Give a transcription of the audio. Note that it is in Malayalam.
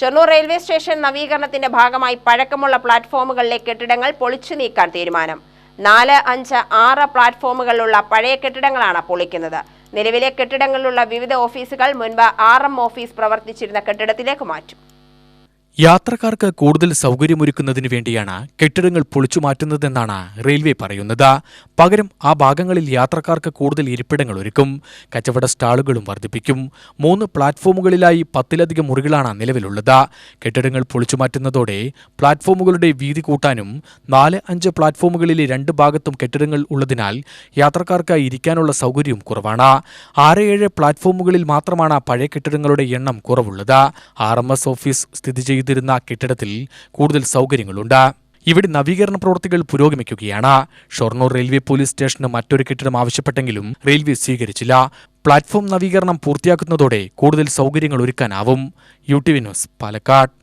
ഷൊർണൂർ റെയിൽവേ സ്റ്റേഷൻ നവീകരണത്തിന്റെ ഭാഗമായി പഴക്കമുള്ള പ്ലാറ്റ്ഫോമുകളിലെ കെട്ടിടങ്ങൾ പൊളിച്ചു നീക്കാൻ തീരുമാനം. നാല് അഞ്ച് ആറ് പ്ലാറ്റ്ഫോമുകളിലുള്ള പഴയ കെട്ടിടങ്ങളാണ് പൊളിക്കുന്നത്. നിലവിലെ കെട്ടിടങ്ങളിലുള്ള വിവിധ ഓഫീസുകൾ മുൻപ് ആർ ഓഫീസ് പ്രവർത്തിച്ചിരുന്ന കെട്ടിടത്തിലേക്ക് മാറ്റും. യാത്രക്കാർക്ക് കൂടുതൽ സൗകര്യമൊരുക്കുന്നതിന് വേണ്ടിയാണ് കെട്ടിടങ്ങൾ പൊളിച്ചുമാറ്റുന്നതെന്നാണ് റെയിൽവേ പറയുന്നത്. പകരം ആ ഭാഗങ്ങളിൽ യാത്രക്കാർക്ക് കൂടുതൽ ഇരിപ്പിടങ്ങൾ ഒരുക്കും. കച്ചവട സ്റ്റാളുകളും വർദ്ധിപ്പിക്കും. മൂന്ന് പ്ലാറ്റ്ഫോമുകളിലായി പത്തിലധികം മുറികളാണ് നിലവിലുള്ളത്. കെട്ടിടങ്ങൾ പൊളിച്ചുമാറ്റുന്നതോടെ പ്ലാറ്റ്ഫോമുകളുടെ വീതി കൂട്ടാനും നാല് അഞ്ച് പ്ലാറ്റ്ഫോമുകളിലെ രണ്ട് ഭാഗത്തും കെട്ടിടങ്ങൾ ഉള്ളതിനാൽ യാത്രക്കാർക്ക് ഇരിക്കാനുള്ള സൗകര്യവും കുറവാണ്. ആറ് ഏഴ് പ്ലാറ്റ്ഫോമുകളിൽ മാത്രമാണ് പഴയ കെട്ടിടങ്ങളുടെ എണ്ണം കുറവുള്ളത്. ആർ ഓഫീസ് സ്ഥിതി ചെയ്തിരുന്ന കെട്ടിടത്തിൽ കൂടുതൽ സൗകര്യങ്ങളുണ്ട്. ഇവിടെ നവീകരണ പ്രവൃത്തികൾ പുരോഗമിക്കുകയാണ്. ഷൊർണൂർ റെയിൽവേ പോലീസ് സ്റ്റേഷന് മറ്റൊരു കെട്ടിടം ആവശ്യപ്പെട്ടെങ്കിലും റെയിൽവേ സ്വീകരിച്ചില്ല. പ്ലാറ്റ്ഫോം നവീകരണം പൂർത്തിയാക്കുന്നതോടെ കൂടുതൽ സൗകര്യങ്ങൾ ഒരുക്കാനാവും. U T V news Palakkad.